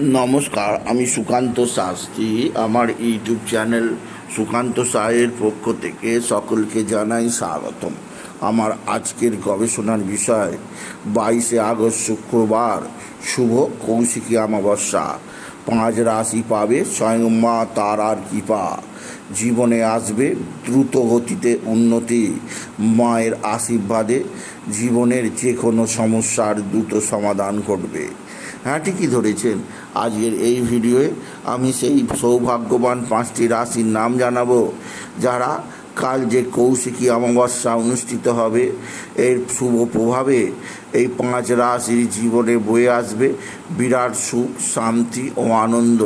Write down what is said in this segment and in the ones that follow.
নমস্কার, আমি সুকান্ত শাস্ত্রী। আমার ইউটিউব চ্যানেল সুকান্ত সাহের পক্ষ থেকে সকলকে জানাই স্বাগতম। আমার আজকের গবেষণার বিষয়, বাইশে আগস্ট শুক্রবার, শুভ কৌশিকী অমাবস্যা। পাঁচ রাশি পাবে, স্বয়ং মা তারার কৃপা। জীবনে আসবে দ্রুত গতিতে উন্নতি। মায়ের আশীর্বাদে জীবনের যে কোনো সমস্যার দ্রুত সমাধান ঘটবে। হ্যাঁ ঠিকই ধরেছেন। আজকের এই ভিডিওয়ে আমি সেই সৌভাগ্যবান পাঁচটি রাশির নাম জানাব, যারা কাল যে কৌশিকী অমাবস্যা অনুষ্ঠিত হবে, এর শুভ প্রভাবে এই পাঁচ রাশির জীবনে বয়ে আসবে বিরাট সুখ, শান্তি ও আনন্দ।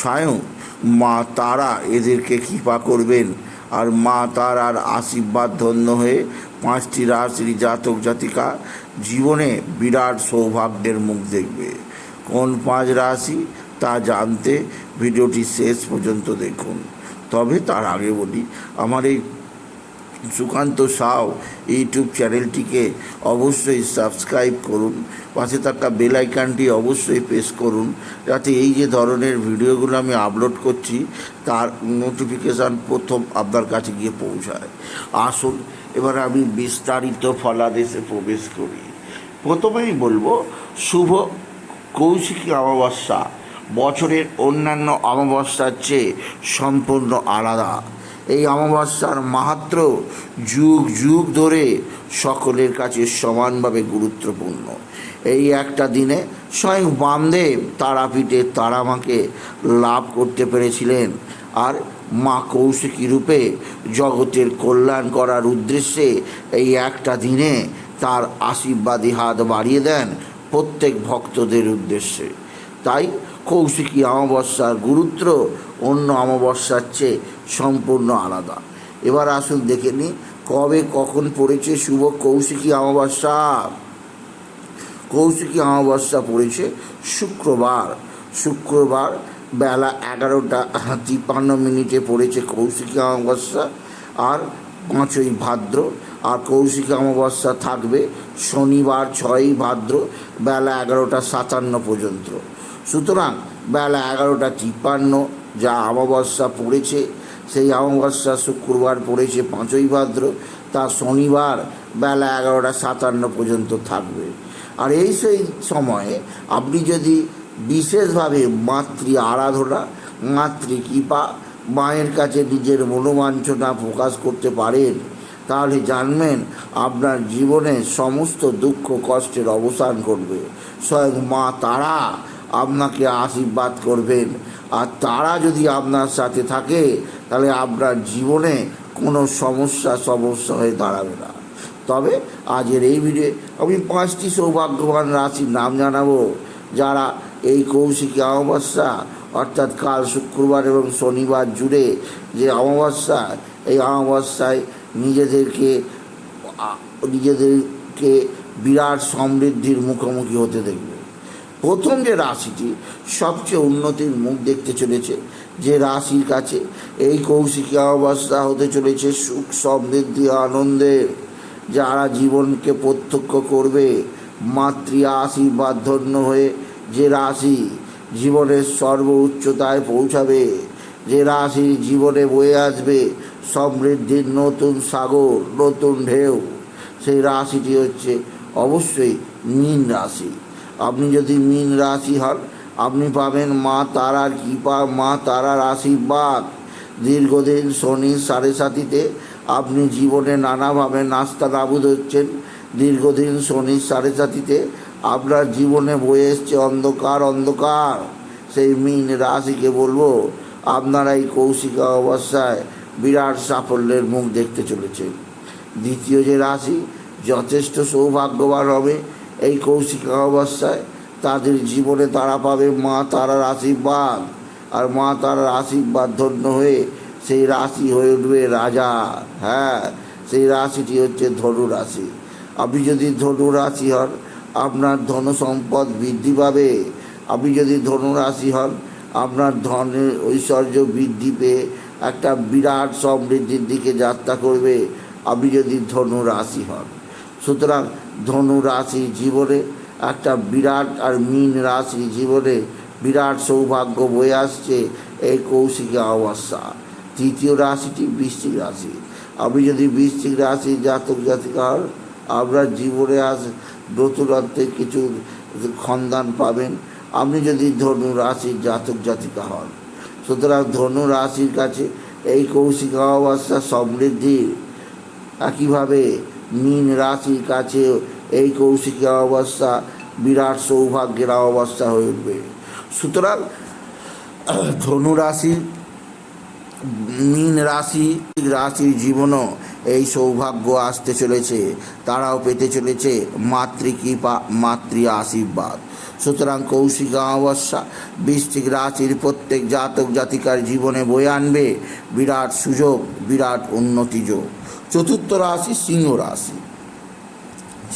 স্বয়ং মা তারা এদেরকে কৃপা করবেন, আর মা তারার আশীর্বাদ ধন্য হয়ে পাঁচটি রাশির জাতক জাতিকা জীবনে বিরাট সৌভাগ্যের মুখ দেখবে। কোন পাঁচ রাশি? তা জানতে ভিডিওটি শেষ পর্যন্ত দেখুন। তবে তার আগে বলি, আমার এই সুকান্ত সাউ ইউটিউব চ্যানেলটিকে অবশ্যই সাবস্ক্রাইব করুন। পাশে থাকা বেল অবশ্যই প্রেস করুন, যাতে এই যে ধরনের ভিডিওগুলো আমি আপলোড করছি, তার নোটিফিকেশান প্রথম আপনার কাছে গিয়ে পৌঁছায়। আসুন, এবার আমি বিস্তারিত ফলাদেশে প্রবেশ করি। প্রথমেই বলব, শুভ কৌশিকী অমাবস্যা। বছরের অন্যান্য অমাবস্যার চেয়ে সম্পূর্ণ আলাদা। এই অমাবস্যার মাহাত্র যুগ যুগ ধরে সকলের কাছে সমানভাবে গুরুত্বপূর্ণ। এই একটা দিনে স্বয়ং বামদেব তারাপীঠে তারামাকে লাভ করতে পেরেছিলেন আর মা কৌশিকী রূপে জগতের কল্যাণ করার উদ্দেশ্যে এই একটা দিনে তার আশীর্বাদী হাত বাড়িয়ে দেন প্রত্যেক ভক্তদের উদ্দেশ্যে। তাই কৌশিকী অমাবস্যার গুরুত্ব অন্য অমাবস্যার চেয়ে সম্পূর্ণ আলাদা। এবার আসুন দেখে নিই, কবে কখন পড়েছে শুভ কৌশিকী অমাবস্যা? কৌশিকী অমাবস্যা পড়েছে শুক্রবার। শুক্রবার বেলা এগারোটা তিপ্পান্ন মিনিটে পড়েছে কৌশিকী অমাবস্যা আর পাঁচই ভাদ্র। আর কৌশিকী অমাবস্যা থাকবে শনিবার ছয়ই ভাদ্র বেলা এগারোটা সাতান্ন পর্যন্ত। সুতরাং বেলা এগারোটা তিপ্পান্ন যা অমাবস্যা পড়েছে, সেই অমাবস্যা শুক্রবার পড়েছে পাঁচই ভাদ্র, তা শনিবার বেলা এগারোটা সাতান্ন পর্যন্ত থাকবে। আর এই সেই সময়ে আপনি যদি বিশেষভাবে মাতৃ আরাধনা, মাতৃ কৃপা, মায়ের কাছে নিজের মনোবাঞ্ছনা প্রকাশ করতে পারেন, তাহলে জানবেন আপনার জীবনে সমস্ত দুঃখ কষ্টের অবসান ঘটবে। স্বয়ং মা তারা আপনাকে আশীর্বাদ করবেন। আর তারা যদি আপনার সাথে থাকে, তাহলে আপনার জীবনে কোনো সমস্যা সমস্যা হয়ে দাঁড়াবে না। তবে আজের এই ভিডিও আমি পাঁচটি সৌভাগ্যবান রাশির নাম জানাব, যারা এই কৌশিকী অমাবস্যা, অর্থাৎ কাল শুক্রবার এবং শনিবার জুড়ে যে অমাবস্যা, এই অমাবস্যায় নিজেদেরকে নিজেদেরকে বিরাট সমৃদ্ধির মুখোমুখি হতে দেখবে। প্রথম যে রাশিটি সবচেয়ে উন্নতির মুখ দেখতে চলেছে, যে রাশির কাছে এই কৌশিকী অমাবস্যা হতে চলেছে সুখ, সমৃদ্ধি আনন্দের যারা জীবনকে প্রত্যক্ষ করবে, মাতৃ আশীর্বাদ ধন্য হয়ে যে রাশি জীবনের সর্ব উচ্চতায় পৌঁছাবে, যে রাশি জীবনে বয়ে আসবে সমৃদ্ধির নতুন সাগর, নতুন ঢেউ, সেই রাশিটি হচ্ছে অবশ্যই মীন রাশি। আপনি যদি মীন রাশি হন, আপনি পাবেন মা তারার কৃপা, মা তারার আশীর্বাদ। দীর্ঘদিন শনির সাড়ে সাতিতে আপনি জীবনে নানাভাবে নাস্তা নাবুদ হচ্ছেন। দীর্ঘদিন শনির সাড়ে সাতিতে আপনার জীবনে বয়ে এসছে অন্ধকার অন্ধকার। সেই মীন রাশিকে বলব, আপনারা এই কৌশিকা অবস্থায় বিরাট সাফল্যের মুখ দেখতে চলেছে দ্বিতীয় যে রাশি, যথেষ্ট সৌভাগ্যবান হবে। এই কৌশিকা অবস্থায় তাদের জীবনে তারা পাবে মা তারার আশীর্বাদ। আর মা তারার আশীর্বাদ ধন্য হয়ে সেই রাশি হয়ে উঠবে রাজা। হ্যাঁ সেই রাশিটি হচ্ছে ধনু রাশি। আপনি যদি ধনু রাশি হন, আপনার ধন সম্পদ বৃদ্ধি পাবে। আপনি যদি ধনু রাশি হন, আপনার ধনের ঐশ্বর্য বৃদ্ধি পেয়ে একটা বিরাট সমৃদ্ধির দিকে যাত্রা করবে। আপনি যদি ধনু রাশি হন। সুতরাং ধনু রাশি জীবনে, একটা বিরাট আর মীন রাশি জীবনে বিরাট সৌভাগ্য বয়ে আসছে এই কৌশিকী অমাবস্যা। তৃতীয় রাশিটি বৃশ্চিক রাশি। আপনি যদি বৃশ্চিক রাশি জাতক জাতিকা হন আপনার জীবনে আজ নতুনত্বে কিছু খন্দান পাবেন। আপনি যদি ধনু রাশির জাতক জাতিকা হন, সুতরাং ধনু রাশির কাছে এই কৌশিক অমাবস্যা সমৃদ্ধির একইভাবে মীন রাশির কাছে এই কৌশিকী অমাবস্যা বিরাট সৌভাগ্যের অমাবস্যা হয়ে উঠবে। সুতরাং, ধনু রাশি, মীন রাশি, রাশির জীবনও এই সৌভাগ্য আসতে চলেছে, তারাও পেতে চলেছে মাতৃ মাতৃকৃপা মাতৃ আশীর্বাদ। সুতরাং কৌশিক অমাবস্যা বৃশ্চিক রাশির প্রত্যেক জাতক জাতিকার জীবনে বয়ে আনবে, বিরাট সুযোগ, বিরাট উন্নতি যোগ। চতুর্থ রাশি সিংহ রাশি।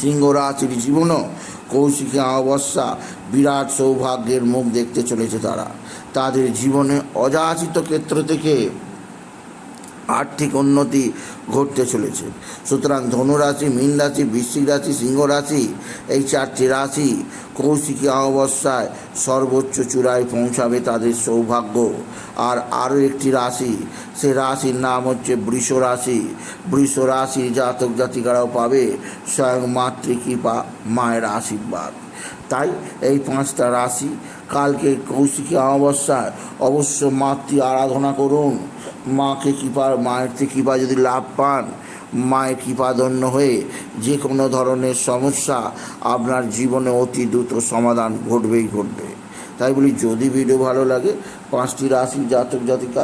সিংহ রাশির জীবনও কৌশিকী অবস্যা বিরাট সৌভাগ্যের মুখ দেখতে চলেছে তারা। তাদের জীবনে অযাচিত ক্ষেত্র থেকে আর্থিক উন্নতি ঘটতে চলেছে। সুতরাং ধনুরাশি মীন রাশি বৃশ্চিক রাশি, সিংহ রাশি, এই চারটি রাশি কৌশিকী অমাবস্যায় সর্বোচ্চ চূড়ায় পৌঁছাবে তাদের সৌভাগ্য। আর আরও একটি রাশি, সে রাশির নাম হচ্ছে বৃষ রাশি। বৃষ রাশির জাতক জাতিকারাও পাবে স্বয়ং মাতৃকৃপা মায়ের আশীর্বাদ। তাই এই পাঁচটা রাশি কালকে কৌশিকী অমাবস্যায় অবশ্য মাতৃ আরাধনা করুন। মাকে কৃপা মায়ের থেকে কৃপা যদি লাভ পান, মায়ের কৃপাধন্য হয়ে যে কোনো ধরনের সমস্যা আপনার জীবনে অতি দ্রুত সমাধান ঘটবেই ঘটবে। তাই বলি, যদি ভিডিও ভালো লাগে, পাঁচটি রাশি জাতক জাতিকা